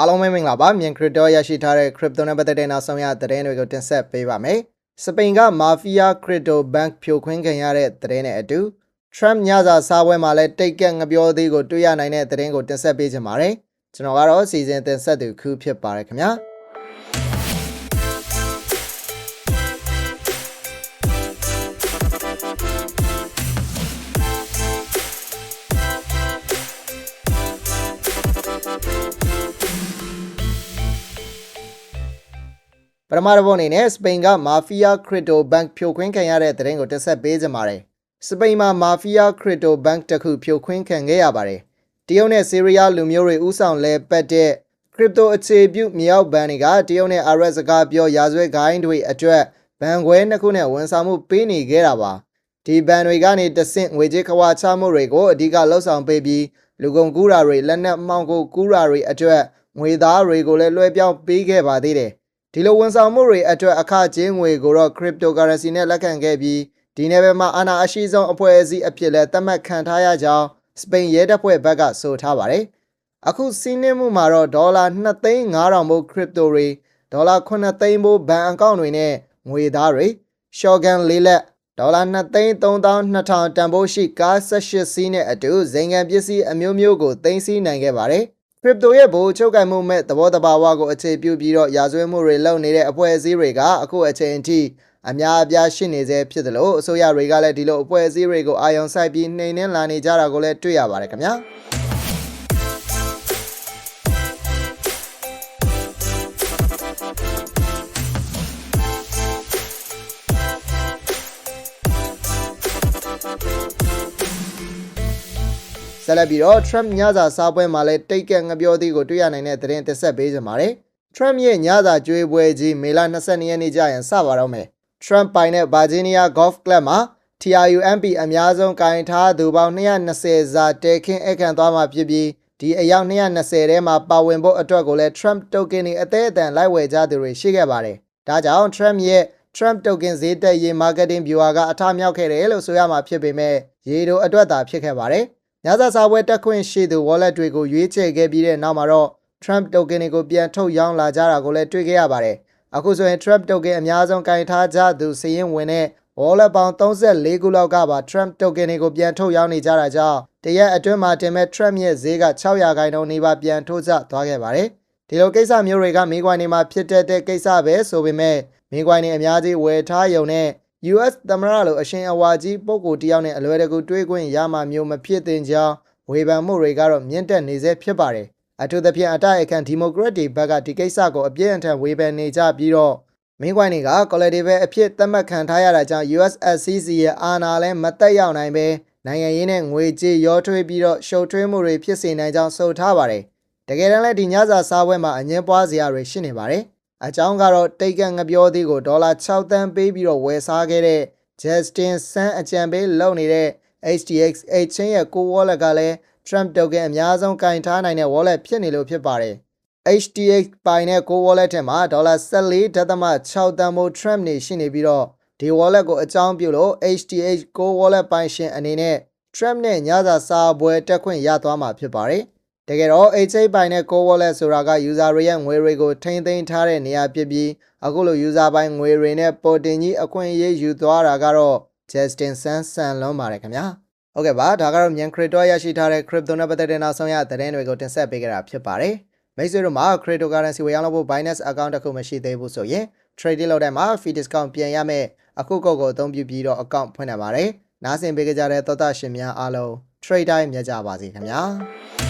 အားလုံးပဲမင်္ဂလာပါမြန်ခရစ်တိုရရှိထားတဲ့ crypto နဲ့ပတ်သက်တဲ့နောက်ဆုံးရသတင်းတွေကိုတင်ဆက်ပေးပါမယ်စပိန်ကမာဖီးယား crypto bank ဖြိုခွင်းခံရတဲ့သတင်းနဲ့အတူ Trump ညစာစားပွဲမှာလည်းတိတ်ကက်ငပြောသေးကိုတွေ့ရနိုင်တဲ့သတင်းကိုတင်ဆက်ပေးချင်ပါတယ်ကျွန်တော်ကတော့စီစဉ်တင်ဆက်သူခူးဖြစ်ပါတယ်ခင်ဗျာ ပထမတစ်ပုတ်အနေနဲ့စပိန်ကမာဖီးယားခရစ်တိုဘဏ်ဖြိုခွင်းခံရတဲ့သတင်းကိုတင်ဆက်ပေးကြပါမယ်။စပိန်မှာမာဖီးယားခရစ်တိုဘဏ်တစ်ခုဖြိုခွင်းခံခဲ့ရပါတယ်။တရုတ်နဲ့ဆီးရီးယားလူမျိုးတွေဥဆောင်လဲပတ်တဲ့ခရစ်တိုအခြေပြုမြေအောက်ဘဏ်တွေကတရုတ်နဲ့အာရက်စကားပြောရာဇဝဲဂိုင်းတွေအတွက်ဘဏ်ခွဲနှစ်ခုနဲ့ဝန်ဆောင်မှုပေးနေခဲ့တာပါ။ဒီဘဏ်တွေကနေတဆင့်ငွေကြေးခွာချမှုတွေကိုအဓိကလှုပ်ဆောင်ပေးပြီးလူကုန်ကူးတာတွေလက်နက်မှောင်ခိုကူးတာတွေအတွက်ငွေသားတွေကိုလည်းလွှဲပြောင်းပေးခဲ့ပါသေးတယ်။ ဒီလိုဝန်ဆောင်မှုတွေအတွက်အခကြေးငွေကိုတော့ cryptocurrency နဲ့လက်ခံခဲ့ပြီးဒီနယ်ပယ်မှာအာဏာအရှိဆုံးအဖွဲ့အစည်းအဖြစ်လဲသတ်မှတ်ခံထားရကြောင်းစပိန်ရဲတပ်ဖွဲ့ဘက်ကဆိုထားပါတယ်။အခုစီးနှင်းမှုမှာတော့ဒေါ်လာ2သိန်း9000ဘို့ crypto တွေဒေါ်လာ9သိန်းဘို့ဘဏ်အကောင့်တွေနဲ့ငွေသားတွေ shotgun လေးလက်ဒေါ်လာ2သိန်း3200တန်ဖိုးရှိကား18စီးနဲ့အတူဇိမ်ခံပစ္စည်းအမျိုးမျိုးကိုသိမ်းဆည်းနိုင်ခဲ့ပါတယ်။ crypto ရဲ့ဘိုးချုပ်ကင်မှုမဲ့သဘောတဘာဝကိုအခြေပြုပြီးတော့ရာဇဝတ်မှုတွေလုပ်နေတဲ့အဖွဲ့အစည်းတွေကအခုအချိန်အထိအများအပြားရှိနေသေးဖြစ်တယ်လို့အစိုးရတွေကလည်းဒီလိုအဖွဲ့အစည်းတွေကိုအာရုံစိုက်ပြီးနှိမ်နှင်းလာနေကြတာကိုလည်းတွေ့ရပါတယ်ခင်ဗျာ ဆက်လက်ပြီးတော့ Trump ညစာစားပွဲမှာလည်းတိတ်ကက်ငပြောသေးကိုတွေ့ရနိုင်တဲ့သတင်းတစ်ဆက်ပေးကြပါမယ်။ Trump ရဲ့ညစာကျွေးပွဲကြီးမေလ22ရက်နေ့ကျရင်စပါတော့မယ်။ Trump ပိုင်တဲ့ Virginia Golf Club မှာ TRUMP အများဆုံးကင်ထားသူပေါင်း220စာတဲခင်းအခန့်သွားမှာဖြစ်ပြီးဒီအယောက်220ထဲမှာပါဝင်ဖို့အတွက်ကိုလည်း Trump token တွေအသေးအတန်လိုက်ဝယ်ကြသူတွေရှိခဲ့ပါတယ်။ဒါကြောင့် Trump ရဲ့ Trump token ဈေးတက်ရေး marketing viewer ကအထမြောက်ခဲ့တယ်လို့ဆိုရမှာဖြစ်ပေမဲ့ရေတိုအတွက်သာဖြစ်ခဲ့ပါတယ်။ ညစာစားပွဲတက်ခွင့်ရှိသူ wallet တွေကိုရွေးချယ်ခဲ့ပြီးတဲ့နောက်မှာတော့ Trump token တွေကိုပြန်ထုတ်ရောင်းလာကြတာကိုလည်းတွေ့ခဲ့ရပါတယ်။အခုဆိုရင် Trump token အများဆုံးကင်ထားကြသူစည်ရင်ဝင်တဲ့ wallet ပေါင်း34ခုလောက်ကပါ Trump token တွေကိုပြန်ထုတ်ရောင်းနေကြတာကြောင့်တရက်အတွင်းမှာတင်မဲ့ Trump ရဲ့ဈေးက600ခိုင်နှုန်းနေပါပြန်ထိုးကျသွားခဲ့ပါတယ်။ဒီလိုကိစ္စမျိုးတွေကမိကွိုင်းတွေမှာဖြစ်တတ်တဲ့ကိစ္စပဲဆိုပေမဲ့မိကွိုင်းတွေအများကြီးဝယ်ထားယုံနဲ့ US သမ္မတလိုအရှင်အဝါကြီးပုဂ္ဂိုလ်တယောက်နဲ့အလွယ်တကူတွေးခွင့်ရမှမျိုးမဖြစ်သင့်ကြောင်းဝေဖန်မှုတွေကတော့မြင့်တက်နေစေဖြစ်ပါတယ်။အထူးသဖြင့်အတိုက်အခံဒီမိုကရက်တွေဘက်ကဒီကိစ္စကိုအပြည့်အထန်ဝေဖန်နေကြပြီးတော့မင်းကွိုင်းတွေက collective အဖြစ်သတ်မှတ်ခံထားရတာကြောင့် USSCC ရဲ့အာဏာလည်းမတက်ရောက်နိုင်ပဲနိုင်ငံရေးနဲ့ငွေကြေးရောထွေးပြီးတော့ရှုပ်ထွေးမှုတွေဖြစ်စေနိုင်ကြောင်းဆိုထားပါတယ်။တကယ်တမ်းလည်းဒီညစာစားပွဲမှာအငင်းပွားစရာတွေရှိနေပါတယ်။ အကြောင်းကတော့တိတ်ကန့်ငပြောသေးကိုဒေါ်လာ6သန်းပေးပြီးတော့ဝယ်စားခဲ့တဲ့ Justin Sun အကြံပေးလုပ်နေတဲ့ HTX Exchange ရဲ့ကို wallet ကလည်း Trump token အများဆုံးကင်ထားနိုင်တဲ့ wallet ဖြစ်နေလို့ဖြစ်ပါတယ်။ HTX ပိုင်တဲ့ကို wallet ထဲမှာဒေါ်လာ14.6တန်ဖိုး Trump နေရှိနေပြီးတော့ဒီ wallet ကိုအကြောင်းပြုလို့ HTX ကို wallet ပိုင်ရှင်အနေနဲ့ Trump နဲ့ညစာစားပွဲတက်ခွင့်ရသွားမှာဖြစ်ပါတယ်။ တကယ်တော့ HTX ပိုင်တဲ့ကို wallet ဆိုတာက user တွေရဲ့ငွေတွေကိုထိန်းသိမ်းထားတဲ့နေရာဖြစ်ပြီးအခုလို user ပိုင်ငွေတွေနဲ့ပေါ်တင်ကြီးအခွင့်အရေးယူသွားတာကတော့ Justin Sun ဆန်လုံးပါတယ်ခင်ဗျာ။ဟုတ်ကဲ့ပါဒါကတော့မြန် crypto ရရှိထားတဲ့ crypto နဲ့ပတ်သက်တဲ့နောက်ဆုံးရသတင်းတွေကိုတင်ဆက်ပေးကြတာဖြစ်ပါတယ်မိတ်ဆွေတို့မှာ cryptocurrency ဝယ်ရောက်လို့ဖို့ Binance account တစ်ခုမရှိသေးဘူးဆိုရင် trade လုပ်တဲ့မှာ fee discount ပြန်ရမယ်အခုကုတ်ကိုအသုံးပြုပြီးတော့ account ဖွင့်နိုင်ပါတယ်နားဆင်ပေးကြတဲ့သောတာရှင်များအားလုံး trade time မြတ်ကြပါစေခင်ဗျာ